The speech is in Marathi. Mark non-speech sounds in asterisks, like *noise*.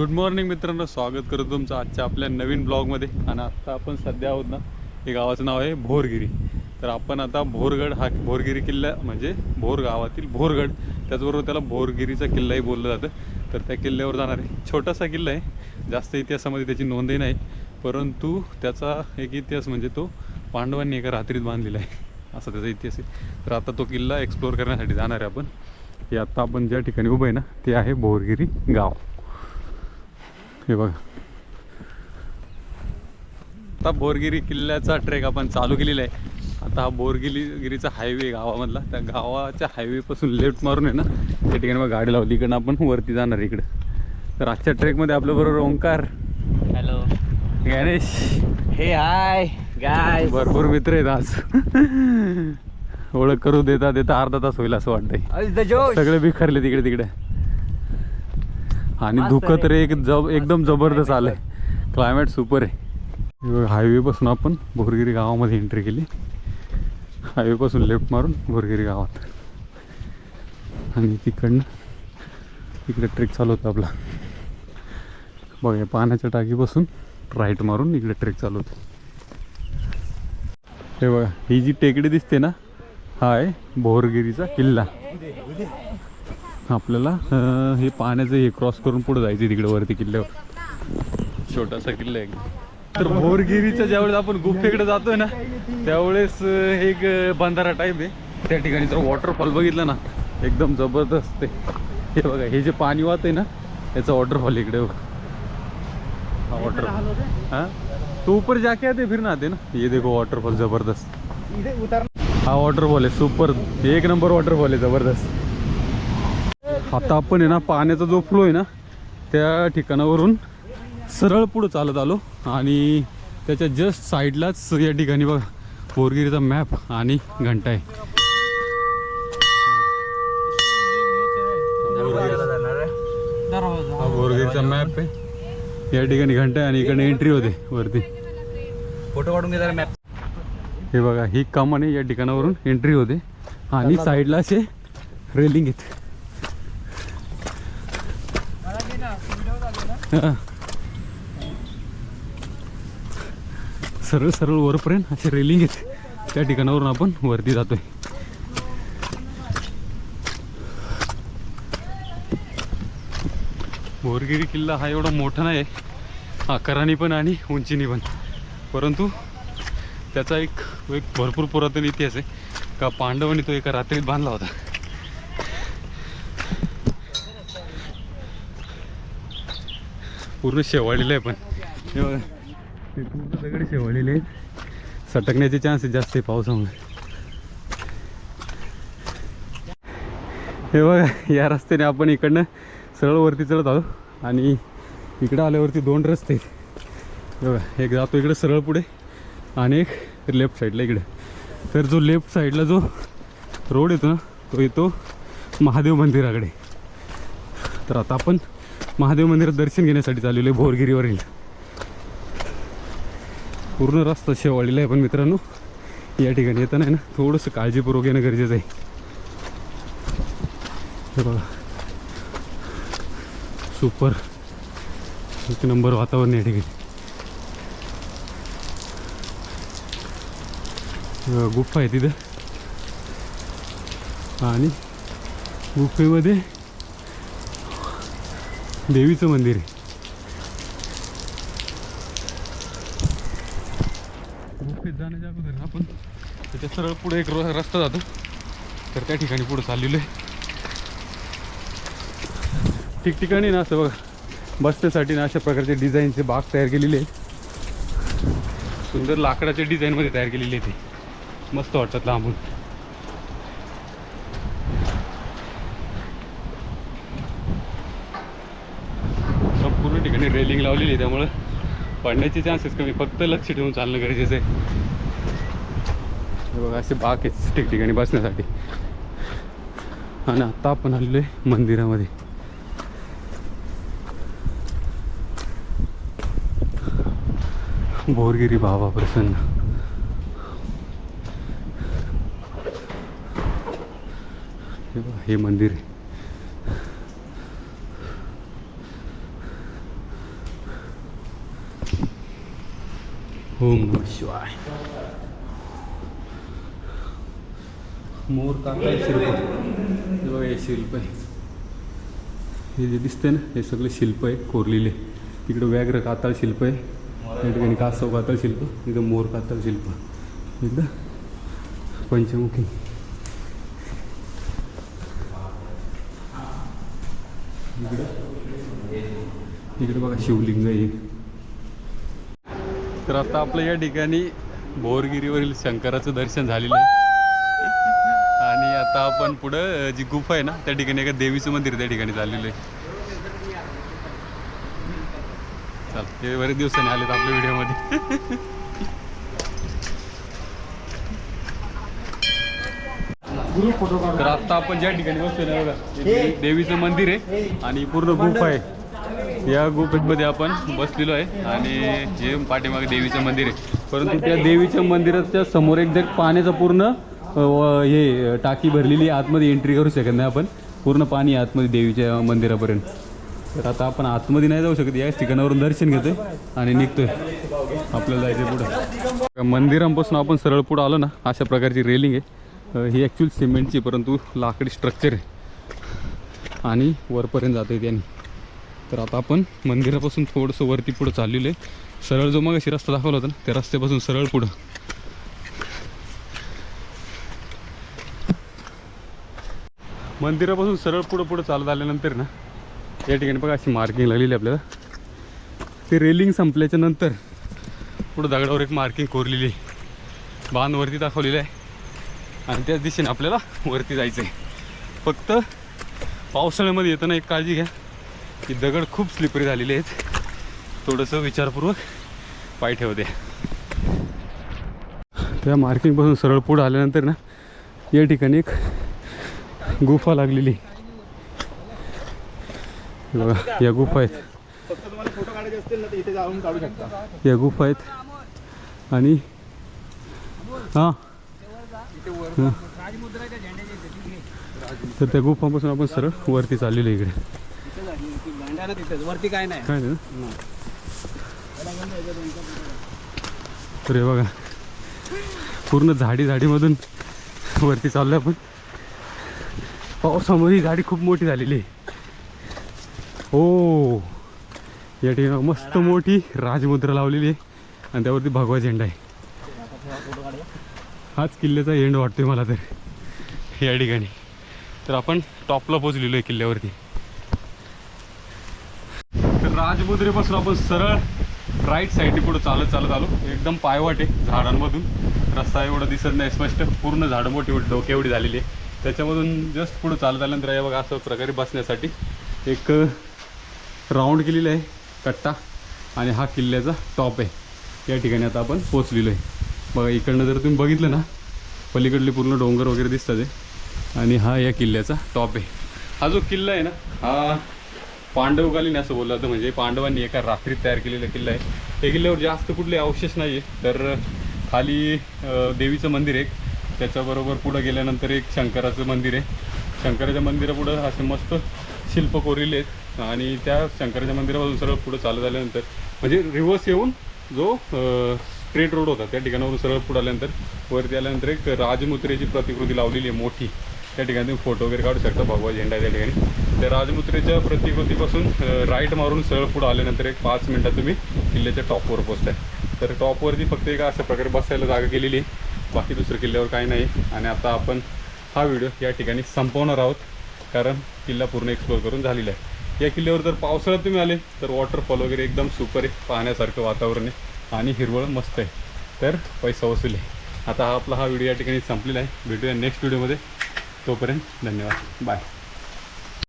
गुड मॉर्निंग मित्रांनो. स्वागत करतो तुमचं आजच्या आपल्या नवीन ब्लॉगमध्ये. आणि आत्ता आपण सध्या आहोत ना हे गावाचं नाव आहे भोरगिरी. तर आपण आता भोरगड हा भोरगिरी किल्ला म्हणजे भोर गावातील भोरगड त्याचबरोबर त्याला भोरगिरीचा किल्लाही बोललं जातं. तर त्या किल्ल्यावर जाणार आहे. छोटासा किल्ला आहे. जास्त इतिहासामध्ये त्याची नोंदही नाही. परंतु त्याचा एक इतिहास म्हणजे तो पांडवांनी एका रात्रीत बांधलेला आहे. असा त्याचा इतिहास आहे. तर आता तो किल्ला एक्सप्लोअर करण्यासाठी जाणार आहे आपण. हे आत्ता आपण ज्या ठिकाणी उभं आहे ना ते आहे भोरगिरी गाव. हे बघा. आता बोरगिरी किल्ल्याचा ट्रेक आपण चालू केलेला आहे. आता हा बोरगिरी गिरीचा हायवे गावामधला. त्या गावाच्या हायवेपासून लेफ्ट मारून आहे ना त्या ठिकाणी मग गाडी लावली. इकडनं आपण वरती जाणार इकडं. तर आजच्या ट्रेकमध्ये आपल्याबरोबर ओंकार. हॅलो गणेश. हे हाय गाय भरपूर मित्र आहेत आज. *laughs* ओळख करू देता देता अर्धा तास होईल असं वाटतंय. सगळे बिखरले तिकडे तिकडे. आणि धुकं तर. एक जब एकदम जबरदस्त आलंय. क्लायमेट सुपर आहे. हायवे पासून आपण भोरगिरी गावामध्ये एंट्री केली. हायवे पासून लेफ्ट मारून भोरगिरी गावात. आणि तिकडनं इकडे ट्रेक चालू होता आपला. बघा या पाण्याच्या टाकीपासून राईट मारून इकडे ट्रेक चालू होतं. हे बघा ही जी टेकडी दिसते ना हा आहे भोरगिरीचा किल्ला. आपल्याला. हे पाण्याचं हे क्रॉस करून पुढे जायचं तिकडे वरती किल्ल्यावर. छोटासा किल्ला आहे. तर भोरगिरीच्या ज्यावेळेस आपण गुफेकडे जातोय ना त्यावेळेस हे एक बंधारा टाईप आहे. त्या ठिकाणी जर वॉटरफॉल बघितलं ना एकदम जबरदस्त आहे. हे बघा हे जे पाणी वाहत आहे ना याचा वॉटरफॉल इकडे बघ. हा वॉटर हाँ? तो ऊपर जाके आते फिर ना आते ना? ये देखो वॉटरफॉल जबरदस्त. हा वॉटरफॉल आहे सुपर एक नंबर वॉटरफॉल आहे जबरदस्त. आता आपण आहे ना पाण्याचा जो फ्लो आहे ना त्या ठिकाणावरून सरळ पुढं चालत आलो. आणि त्याच्या जस्ट साईडलाच या ठिकाणी बघा पोरगिरीचा मॅप आणि घंटा आहे. हा बोरगिरीचा मॅप आहे. या ठिकाणी घंटा आहे आणि इकडे एंट्री होते वरती. फोटो काढून घे मॅप हे बघा ही कमान आहे या ठिकाणावरून एंट्री होते. आणि साईडला असे रेलिंग आहेत हा. *laughs* सरळ सरळ वरपर्यंत असे रेलिंग आहेत त्या ठिकाणावरून आपण वरती जातोय. बोरगिरी किल्ला हा एवढा मोठा नाही आहे आकाराने पण आणि उंचीने पण. परंतु त्याचा एक एक भरपूर पुरातन इतिहास आहे. का पांडवांनी तो एका रात्रीत बांधला होता. पूर्ण शेवाळलेलं आहे पण. हे बघा ते पूर्ण सगळे शेवाळलेले आहेत. सटकण्याचे चान्सेस जास्त आहे पावसामुळे. हे बघा या रस्त्याने आपण इकडनं सरळ वरती चढत आलो आणि इकडं आल्यावरती दोन रस्ते आहेत. हे बघा एक जातो इकडे सरळ पुढे आणि एक लेफ्ट साईडला इकडे. तर जो लेफ्ट साईडला जो रोड येतो ना तो येतो महादेव मंदिराकडे. तर आता आपण महादेव मंदिरात दर्शन घेण्यासाठी चाललेलो आहे भोरगिरीवरील. पूर्ण रस्ता शेवाळलेला आहे पण मित्रांनो या ठिकाणी येताना आहे ना थोडंसं काळजीपूर्वक येणं गरजेचं आहे. बघा. सुपर. एक नंबर वातावरण या ठिकाणी. गुफा आहे तिथं. आणि गुफेमध्ये देवीचं मंदिर आहे. गुफेत जाण्याच्या अगोदर आपण त्याच्या सरळ पुढे एक रस्ता जातो. तर त्या ठिकाणी पुढे चाललेलो आहे. ठिकठिकाणी ना असं बघा बसण्यासाठी ना अशा प्रकारचे डिझाईनचे बाग तयार केलेले आहेत. सुंदर लाकडाच्या डिझाईनमध्ये तयार केलेले आहे ते. मस्त वाटतात लांबून. संपूर्ण रेलिंग लावलेली आहे त्यामुळं पडण्याचे चान्सेस कमी. फक्त लक्ष ठेवून चालणं गरजेचं आहे. बघा असे बाक आहेत ठिकठिकाणी बसण्यासाठी. आणि आत्ता आपण आलेलो आहे मंदिरामध्ये. बोरगिरी बाबा प्रसन्न. हे मंदिर आहे. ओम नम शिवाय मोर काका शिल्प. हे बघा हे शिल्प आहे. हे जे दिसतंय ना हे सगळे शिल्प आहे कोरलेले. तिकडं व्याघ्र कातळ शिल्प आहे. या ठिकाणी कासव कातळ शिल्प इथं मोर कातळ शिल्प. इकडं पंचमुखी. इकडं? इकडे बघा शिवलिंग आहे. तर आता आपलं या ठिकाणी भोरगिरीवरील शंकराचं दर्शन झालेलं आहे. आणि आता आपण पुढं जी गुफा आहे ना त्या ठिकाणी एका देवीचं मंदिर त्या ठिकाणी चाललेलं आहे. चल ते बरेच दिवसांनी आलेत आपल्या व्हिडिओमध्ये. तर आता आपण ज्या ठिकाणी बसतोय ना बघा हे देवीचं मंदिर आहे आणि पूर्ण गुफा आहे. या गुफेमध्ये आपण बसलेलो आहे आणि हे पाठीमागे देवीचं मंदिर आहे. परंतु त्या देवीच्या मंदिराच्या समोर एक जर पाण्याचं पूर्ण हे टाकी भरलेली आतमध्ये एंट्री करू शकत नाही आपण. पूर्ण पाणी आतमध्ये देवीच्या मंदिरापर्यंत. तर आता आपण आतमध्ये नाही जाऊ शकत याच ठिकाणावरून दर्शन घेतोय आणि निघतोय. आपल्याला जायचं पुढं. मंदिरांपासून आपण सरळ पुढं आलो ना अशा प्रकारची रेलिंग आहे. ही ॲक्च्युअल सिमेंटची परंतु लाकडी स्ट्रक्चर आहे. आणि वरपर्यंत जाते त्यांनी. तर आता आपण मंदिरापासून थोडंसं वरती पुढं चाललेलं आहे. सरळ जो मग अशी रस्ता दाखवला होता ना त्या रस्त्यापासून सरळ पुढं. मंदिरापासून सरळ पुढं पुढं चालत आल्यानंतर ना या ठिकाणी बघा अशी मार्किंग लागलेली आहे आपल्याला. ते रेलिंग संपल्याच्या नंतर पुढं दगडावर एक मार्किंग कोरलेली आहे. बांध वरती दाखवलेली आहे. आणि त्याच दिशेने आपल्याला वरती जायचं आहे फक्त पावसाळ्यामध्ये येताना एक काळजी घ्या. की दगड खूप स्लिपरी झालेले आहेत. थोडंसं विचारपूर्वक पाय ठेवते त्या मार्किंगपासून सरळ पुढं आल्यानंतर ना या ठिकाणी एक गुफा लागलेली. बघा या गुफा आहेत. या गुफा आहेत. आणि हां. हां. तर त्या गुफापासून आपण सरळ वरती चाललेलो आहे इकडे. तिथेच. वरती काय नाही. काय नाही? ना? तर हे बघा. पूर्ण झाडी झाडीमधून वरती चाललो आपण. पावसामध्ये ही झाडी खूप मोठी झालेली आहे. हो. या ठिकाणी मस्त मोठी राजमुद्रा लावलेली आहे. आणि त्यावरती भगवा झेंडा आहे. हाच किल्ल्याचा एंड वाटतोय मला तर. या ठिकाणी. तर आपण टॉपला पोचलेलो आहे किल्ल्यावरती. तर आपण सरळ राईट साईडने पुढे चालत चालत आलो. एकदम पायवाट आहे झाडांमधून. रस्ता एवढा दिसत नाही स्पष्ट. पूर्ण झाडं मोठी मोठी डोके एवढी झालेली आहे. त्याच्यामधून जस्ट पुढे चालत आल्यानंतर या बघा असं प्रकारे बसण्यासाठी एक राऊंड केलेलं आहे कट्टा. आणि हा किल्ल्याचा टॉप आहे. या ठिकाणी आता आपण पोचलेलो आहे. बघा इकडनं जर तुम्ही बघितलं ना पलीकडले पूर्ण डोंगर वगैरे दिसतात आहे. आणि हा या किल्ल्याचा टॉप आहे. हा जो किल्ला आहे ना हा पांडवकालीन असं बोललं जातं. म्हणजे पांडवांनी एका रात्रीत तयार केलेला किल्ला आहे. त्या किल्ल्यावर जास्त कुठले अवशेष नाही आहे तर खाली देवीचं मंदिर आहे एक. त्याच्याबरोबर पुढं गेल्यानंतर एक शंकराचं मंदिर आहे. शंकराच्या मंदिरापुढं असे मस्त शिल्प कोरिले आहेत. आणि त्या शंकराच्या मंदिरापासून सरळ पुढं चालत आल्यानंतर म्हणजे रिव्हर्स येऊन जो स्ट्रेट रोड होता त्या ठिकाणावरून सरळ पुढं आल्यानंतर वरती आल्यानंतर एक राजमुद्रेची प्रतिकृती लावलेली आहे मोठी. त्या ठिकाणी तुम्ही फोटो वगैरे काढू शकता. भगवा झेंडा त्या ठिकाणी. त्या राजमुद्रेच्या प्रतिकृतीपासून राईट मारून सरळ पुढं आल्यानंतर एक पाच मिनटात तुम्ही किल्ल्याच्या टॉपवर पोचताय तर टॉपवरती फक्त एक अशा प्रकारे बसायला जागा केलेली आहे. बाकी दुसरं किल्ल्यावर काही नाही. आणि आता आपण हा व्हिडिओ या ठिकाणी संपवणार आहोत. कारण किल्ला पूर्ण एक्सप्लोर करून झालेला आहे. या किल्ल्यावर जर पावसाळ्यात तुम्ही आले तर वॉटरफॉल वगैरे एकदम सुपर आहे. पाहण्यासारखं वातावरण आहे. आणि हिरवळ मस्त आहे. तर पैसा वसूल आहे. आता हा आपला हा व्हिडिओ या ठिकाणी संपलेला आहे. भेटूया नेक्स्ट व्हिडिओमध्ये तोपर्यंत धन्यवाद. बाय